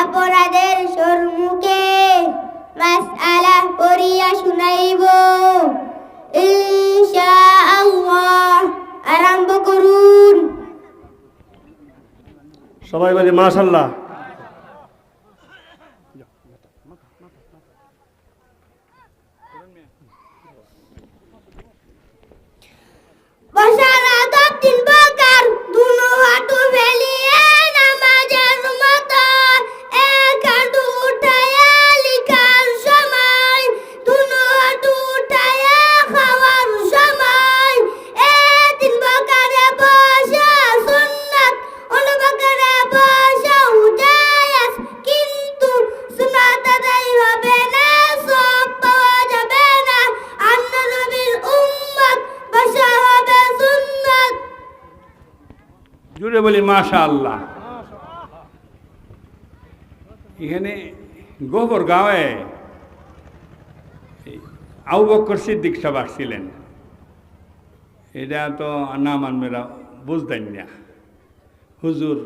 অপরাধের সম্মুখে মাসআলা করিয়া শুনাইব। আরম্ভ করুন। সবাই বলে মাশাল্লাহ জুড়ে বলি মাশা আল্লাহ এখানে গোবর গাঁয়ে আউ বক্কর সিদ্দিক সাহেব আসছিলেন। এটা তো নাম আনমেরা বুঝতেন না। হুজুর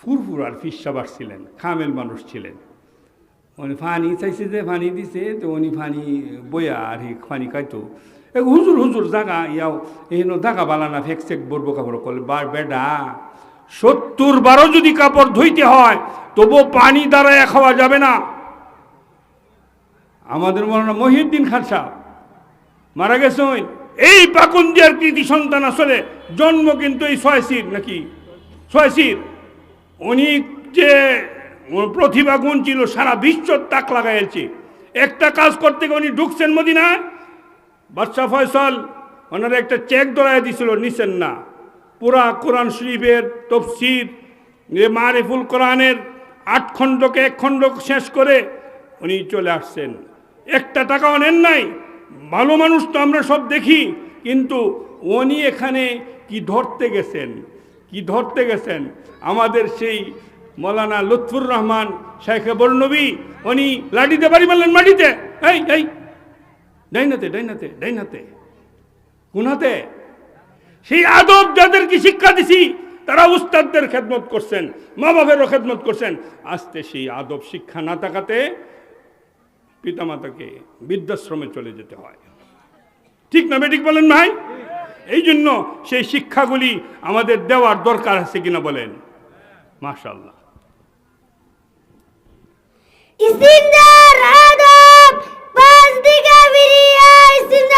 ফুরফুর আর ফিসাব আসছিলেন খামেল মানুষ ছিলেন। উনি ফানি চাইছে যে, ফানি দিছে, তো উনি ফানি বইয়া আর ফানি খাইতো। এ হুজুর হুজুর, জাগা, ইয়াও এনো জাগা বালানা ফেক চেক বলব কাপড় করলে বার বেডা। সত্তর বারো যদি কাপড় ধুইতে হয় তবু পানি দ্বারা খাওয়া যাবে না। আমাদের মনে মহিউদ্দিন খান সাহেব মারা গেছে ওই। এই পাকুন্দিয়ার কৃতি সন্তান আসলে জন্ম কিন্তু এই ছয়শির নাকি? ছয়শির উনি যে প্রতিভা গুণ ছিল, সারা বিশ্ব তাক লাগাইছে। একটা কাজ করতে গিয়ে উনি ঢুকছেন মদিনায় বাদশাহ ফয়সল, ওনারা একটা চেক ধরাই দিছিল, নিছেন না। পুরা কোরআন শরীফের তফসির মারিফুল কোরআনের আট খণ্ডকে এক খণ্ড শেষ করে উনি চলে আসছেন। একটা টাকাও নেন নাই। ভালো মানুষ তো আমরা সব দেখি, কিন্তু উনি এখানে কি ধরতে গেছেন? কি ধরতে গেছেন? আমাদের সেই মৌলানা লুৎফুর রহমান শেখে বর্ণবী উনি লাঠিতে বাড়ি মারলেন মাটিতে। এই এই ডাইনাতে ডাইনাতে ডাইনাতে। কোন হাতে সেই আদব যাদেরকে শিক্ষা দিছি, তারা উস্তাদদের খেদমত করছেন মা বাপেরও খেদমত করছেন। আস্তে সেই আদব শিক্ষা না থাকাতে পিতামাতাকে বৃদ্ধাশ্রমে চলে যেতে হয়। ঠিক না বেঠিক বলেন ভাই? এই জন্য সেই শিক্ষাগুলি আমাদের দেওয়ার দরকার আছে কিনা বলেন? মাশাল্লাহ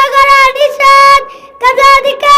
ইস্তিনজা করা নিষেধ কাজা দিকে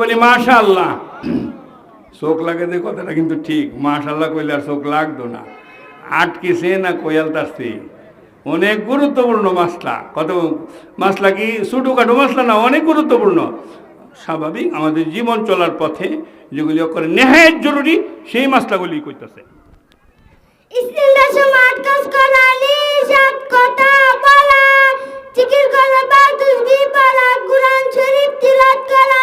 বলি মাশাল্লাহ চোখ লাগে যে কথাটা কিন্তু ঠিক। মাশাল্লাহ কইলে আর চোখ লাগতো না। আটকেছে না কোয়াল তারছে অনেক গুরুত্বপূর্ণ মাসলা। কত মাসলা কি? ছোটোখাটো মাসলা না, অনেক গুরুত্বপূর্ণ। স্বাভাবিক আমাদের জীবন চলার পথে যেগুলি করে। নেহায়ত জরুরি সেই মাসলাগুলি করতেছে করা শরীফ তিলাওয়াত করা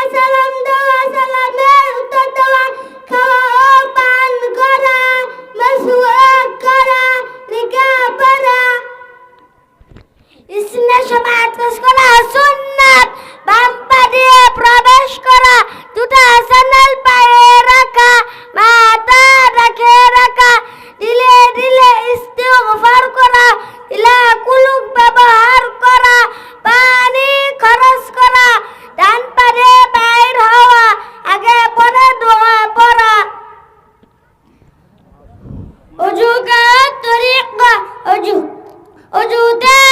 অজু অজুতে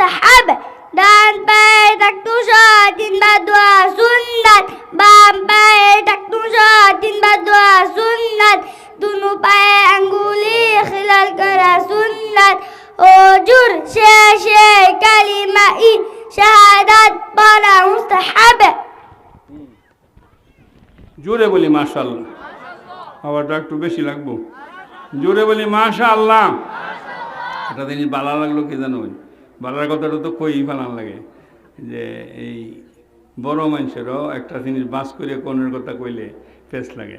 মুস্তাহাব ডান পায়ে টাকটুসা তিনবার দোয়া সুন্নাত বাম পায়ে টাকটুসা তিনবার দোয়া সুন্নাত দুনু পায়ে আঙ্গুলি খিলাল করা সুন্নাত। ওজুর শেষে কালিমা ই শাহাদাত পড়া মুস্তাহাব। জোরে বলি মাশাল্লাহ আবারটা একটু বেশি লাগবো। জোরে বলি মাশা আল্লাহ এটা জিনিস বালা লাগল কি জানো? বালার কথাটা তো কই ফেলান লাগে? যে এই বড় মানুষেরও একটা জিনিস বাস করে কোনের কথা কইলে ফেস লাগে।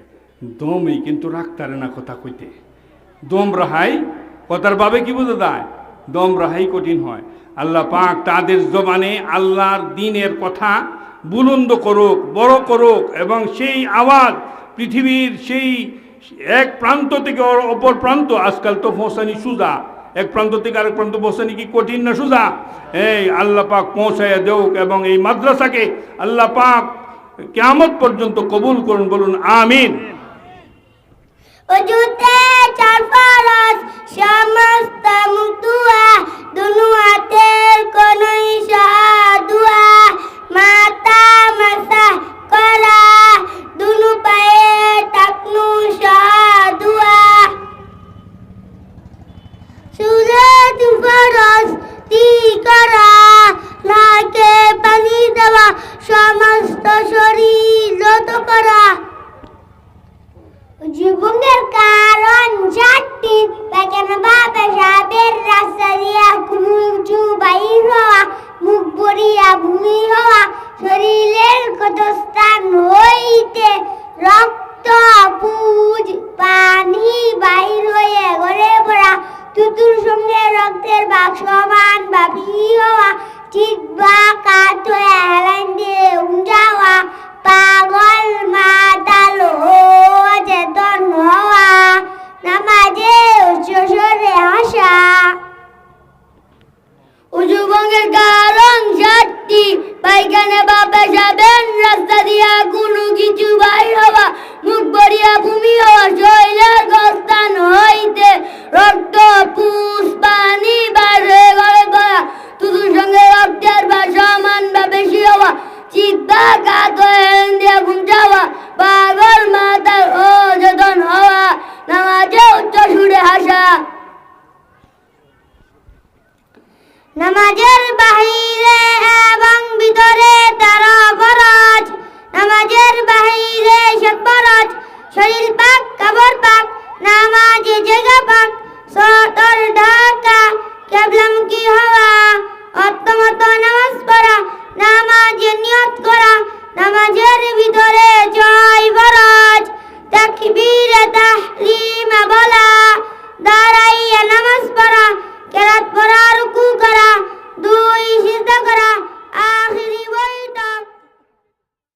দমই কিন্তু রাখতারে না কথা কইতে। দম রাহাই কথার বাবে কি বুঝে দেয় দম রাহাই কঠিন হয়। আল্লাহ পাক তাদের জবানে আল্লাহর দিনের কথা বুলন্দ করুক, বড় করুক এবং সেই আওয়াজ পৃথিবীর সেই এক প্রান্ত থেকে অপর প্রান্ত আজকাল তো পৌঁছানি সুজা এক প্রান্ত থেকে আরেক প্রান্ত পৌঁছানি কি কঠিন না সোজা? এই আল্লাহ পাক পৌঁছাইয়া দেউক এবং এই মাদ্রাসাকে আল্লাহ পাক কেমত পর্যন্ত কবুল করুন, বলুন আমিন। সমস্ত 妈妈就